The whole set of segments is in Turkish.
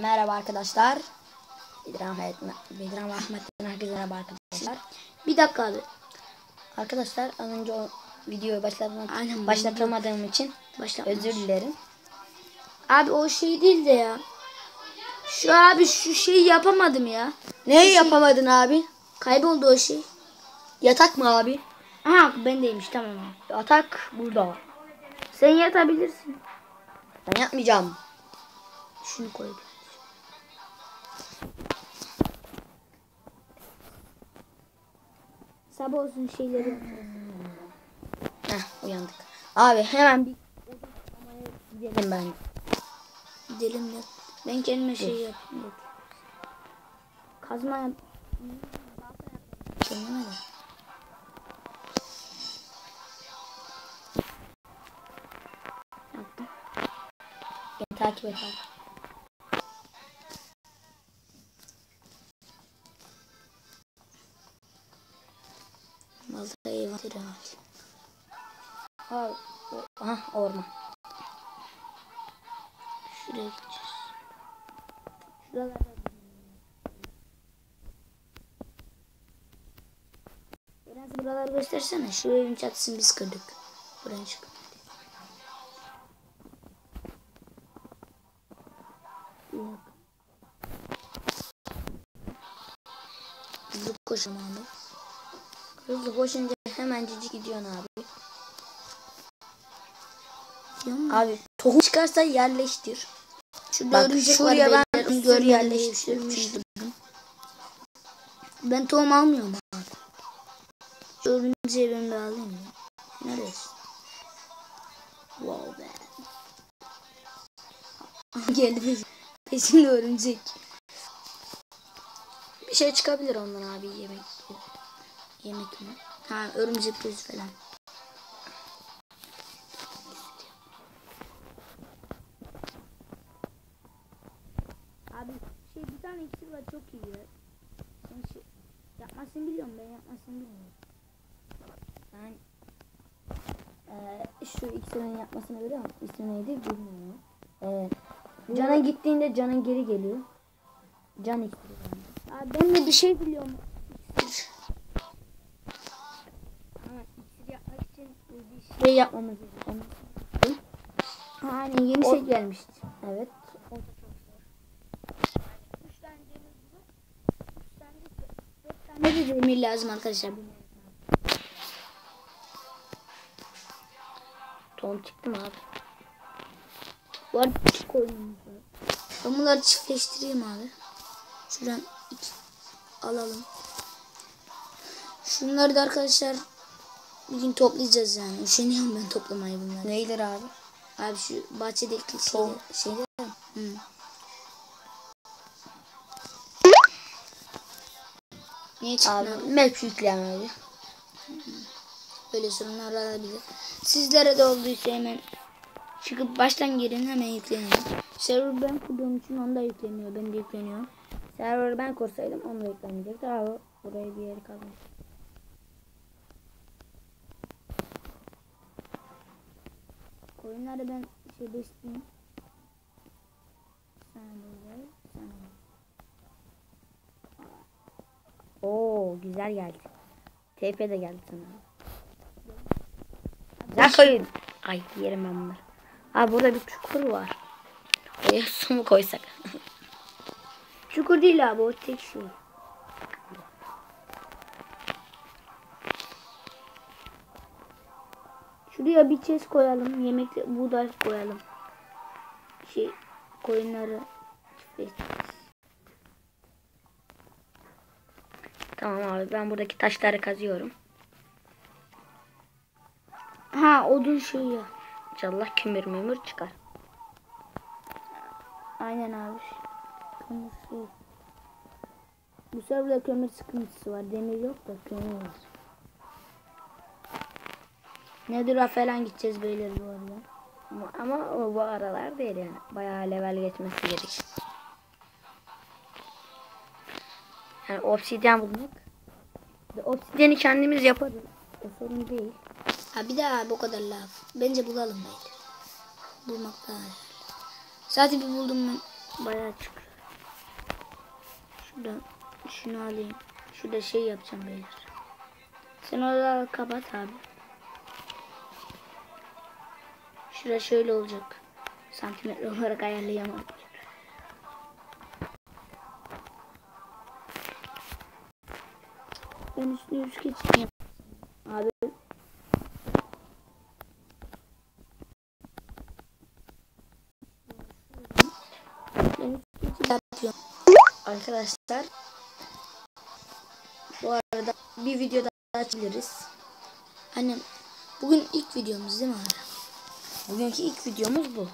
Merhaba arkadaşlar. Bedran Bedran Ahmet'ten herkese merhaba arkadaşlar. Bir dakika abi. Arkadaşlar az önce o videoyu başlatmak, Aynen, başlatamadığım için Başlatmış. özür dilerim. Abi o şey değil de ya. Şu abi şu şeyi yapamadım ya. Neyi yapamadın abi? Kayboldu o şey. Yatak mı abi? Ha bendeymiş tamam abi. Yatak burada. Sen yatabilirsin. Ben yatmayacağım. Şunu koy. bir. Sabah olsun şeyleri. Heh uyandık. Abi hemen bir gidelim ben. Gidelim ya. Ben kendime şey yapayım. Kazma yap. Kendime de. yaptım. Beni takip et abi. Abi, o- aha orman. Şuraya gideceğiz. Şuralarda. Biraz buraları göstersene. Şu evin çatısını biz kırdık. Buraya çık. Koşalım abi. Hızlı koşunca hemencecik gidiyorsun abi. Abi tohum çıkarsa yerleştir. Şurada Bak, örümcek şuraya var. ben gör yerleştirmiştim. Ben tohum almıyorum abi. Şu örümceği ben de alayım ya. Neresi? Wow be. Geldi peşim. Peşimde örümcek. Bir şey çıkabilir ondan abi yemek. Yemek mi? Ha örümcek gözü falan. Abi şey bir tane iksir var çok iyi ya. Sen şey yapmasını biliyorum ben yapmasını bilmiyorum. Ben eee, şu iksirin yapmasını biliyor musun? İsmi neydi bilmiyorum. Eee cana gittiğinde canın geri geliyor. Can iksiri. Abi ben de bir şey biliyorum. İksir. Ama iksir yapmak için bir şey yapmamız lazım. Hani yeni O- şey gelmişti. Evet. Ne de demir lazım arkadaşlar. Tohum çıktı mı abi? Var. Ben bunları çiftleştireyim abi. Şuradan iki alalım. Şunları da arkadaşlar bir gün toplayacağız yani. Üşeniyorum ben toplamayı bunları. Neydir abi? Abi şu bahçedeki şey, şeyler. Hı. Niye çıktın Abi map yükleme abi. Böyle sorunlar olabilir. Sizlere de olduysa hemen çıkıp baştan girin hemen yükleniyor. Server ben kurduğum için onda yükleniyor. Ben de yükleniyor. Server'ı ben kursaydım onu da yüklemeyecekti. Abi buraya bir yeri kalmış. Koyunları ben şey besleyeyim. Sen böyle, sen. Oo güzel geldi. TP de geldi sana. Güzel koyun. Ay yerim ben bunları. Abi burada bir çukur var. Oraya su mu koysak? Çukur değil abi o tek şey. Şuraya bir chest koyalım. Yemek buğday koyalım. Şey koyunları çiftleştiririz. tamam abi ben buradaki taşları kazıyorum. Ha odun şey ya. İnşallah kömür mümür çıkar. Aynen abi. Kömür. Bu serverda kömür sıkıntısı var. Demir yok da kömür var. Nedir'a falan gideceğiz beyler bu arada. Ama, ama o bu aralar değil yani. Bayağı level geçmesi gerek. Yani obsidyen bulmak. Obsidyeni kendimiz yaparız. O sorun değil. Ha bir daha bu kadar laf. Bence bulalım beyler. Bulmak daha önemli. Zaten bir buldum ben. Bayağı çıkıyor. Şuradan şunu alayım. Şurada şey yapacağım beyler. Sen oraları kapat abi. Şura şöyle olacak. Santimetre olarak ayarlayamam. Ben üstüne üç geçeyim. Abi. Ben yapıyorum. Arkadaşlar. Bu arada bir video daha açabiliriz. Annem bugün ilk videomuz değil mi abi? Bugünkü ilk videomuz bu.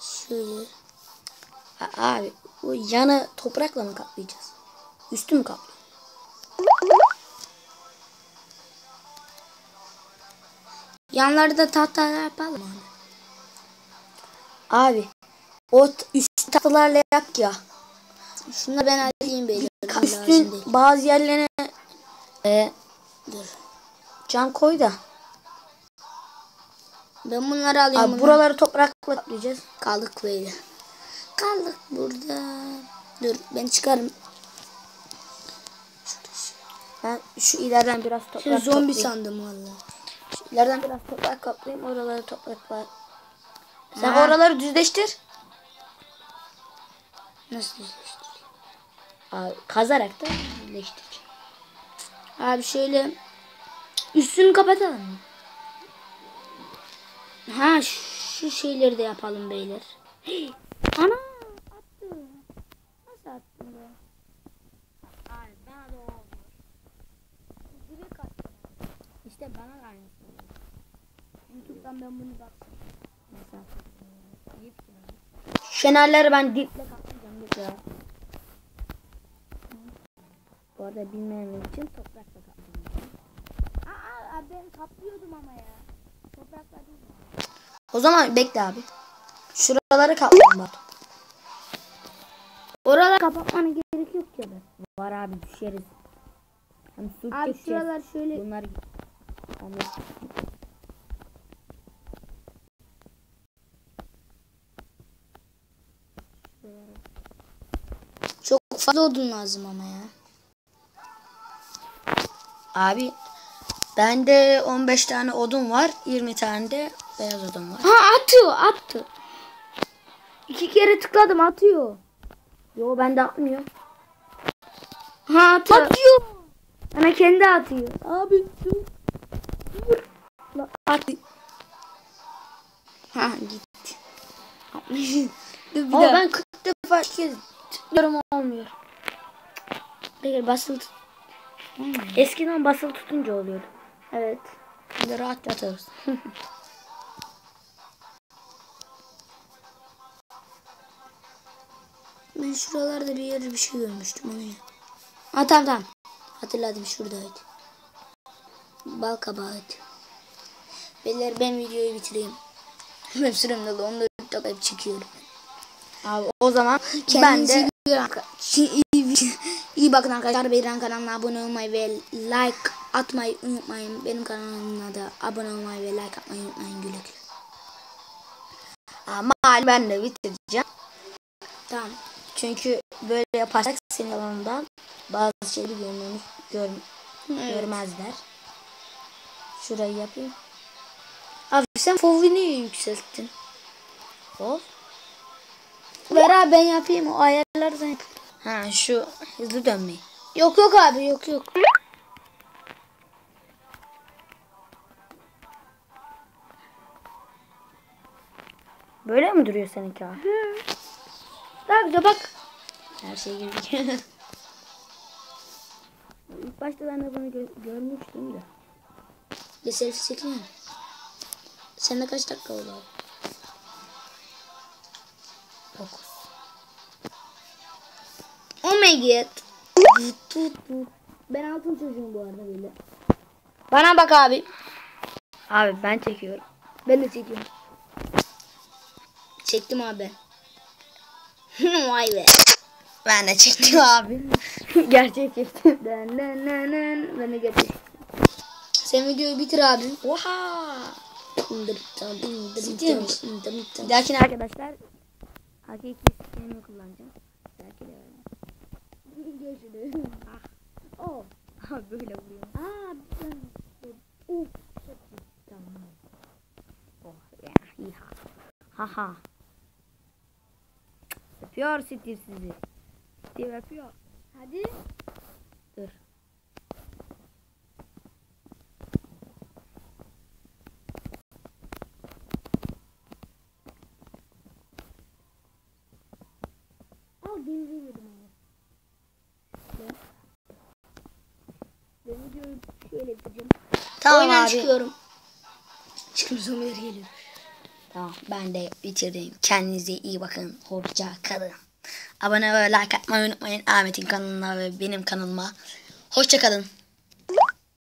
Şöyle. A- Abi o yanı toprakla mı kaplayacağız? Üstü mü kaplı? Yanları da tahtalar yapalım abi. Abi o üst tahtalarla yap ya. Şunu ben alayım beyler. Üstün bazı yerlerine e, Dur. cam koy da. Ben bunları alayım. Abi bunları. buraları toprakla kaplayacağız. Kaldık böyle. Kaldık burada. Dur ben çıkarım. Ben şu ileriden biraz toprak Şimdi zombi toplayayım. sandım valla. Şu ileriden biraz toprak kaplayayım. Oraları toprakla. Sen Ha. oraları düzleştir. Nasıl düzleştir? Abi, kazarak da düzleştir. Abi şöyle üstünü kapatalım? Ha şu şeyleri de yapalım beyler. Hey, ana attı. Nasıl attın be? Ay bana da oldu. Direkt attı. İşte bana da aynısı. Youtube'dan ben bunu baktım. Mesela. Şenerleri ben diple ya. Bu arada bilmeyenler için toprakla kaplayacağım. Aa, abi ben kaplıyordum ama ya. Toprakla değil. O zaman bekle abi. Şuraları kaplayayım bak. Oralar kapatmana gerek yok ki abi. Var abi düşeriz. Hem su Abi çekeceğiz. şuralar şöyle Bunlar Hani çok fazla odun lazım ama ya. Abi bende 15 tane odun var. 20 tane de beyaz odun var. Ha atıyor attı. İki kere tıkladım atıyor. Yo bende atmıyor. Ha atıyor. Atıyor. Bana kendi atıyor. Abi dur. La, At. Ha gitti. Dur bir Ama daha. ben 40 defa kez tıklıyorum olmuyor. Bekle basılı tut. Eskiden basılı tutunca oluyordu. Evet. Şimdi rahat yatarız. Ben şuralarda bir yerde bir şey görmüştüm onu ya. Ha tamam tamam. Hatırladım şuradaydı. Bal kabağı. Beyler ben videoyu bitireyim. Benim sürem dolu. Onu da takip çekiyorum. Abi o zaman ben de iyi, iyi bakın arkadaşlar. Beyran kanalına abone olmayı ve like atmayı unutmayın. Benim kanalıma da abone olmayı ve like atmayı unutmayın. Güle güle. ama ben de bitireceğim. Tamam. Çünkü böyle yaparsak senin alanından bazı şeyleri görmemiz gör, Evet. görmezler. Şurayı yapayım. Abi sen fovini yükselttin. Ol. Ver abi ben yapayım. O ayarlardan. Ha şu hızlı dönmeyi. Yok yok abi yok yok. Böyle mi duruyor seninki abi? Daha güzel bak. Her şey gözüküyor. İlk başta ben de bunu gö- görmüştüm de. Bir selfie çekeyim. Sende kaç dakika oldu abi? 9. Oh my god. Ben altın çocuğum bu arada böyle. Bana bak abi. Abi ben çekiyorum. Ben de çekiyorum. Çektim abi. Vay be. Ben de çektim abi. Gerçek çektim. Den den den den. Ben de getir. Sen videoyu bitir abi. Oha. Bir dahakine arkadaşlar hakiki skinimi kullanacağım. Bir dahakine Görüşürüz. Oh. Ha böyle vuruyor. Aa, ben... Uf, çok Tamam. Oh ya. Ha ha. Öpüyor Steve sizi. Steve öpüyor. Hadi. Dur. Al denize ama. Ben videoyu şöyle bitireceğim. Tamam Oyundan abi. çıkıyorum. Çıkım zamanı geliyor. Tamam ben de bitirdim. Kendinize iyi bakın. Hoşça kalın. Abone ve like atmayı unutmayın. Ahmet'in kanalına ve benim kanalıma. Hoşça kalın.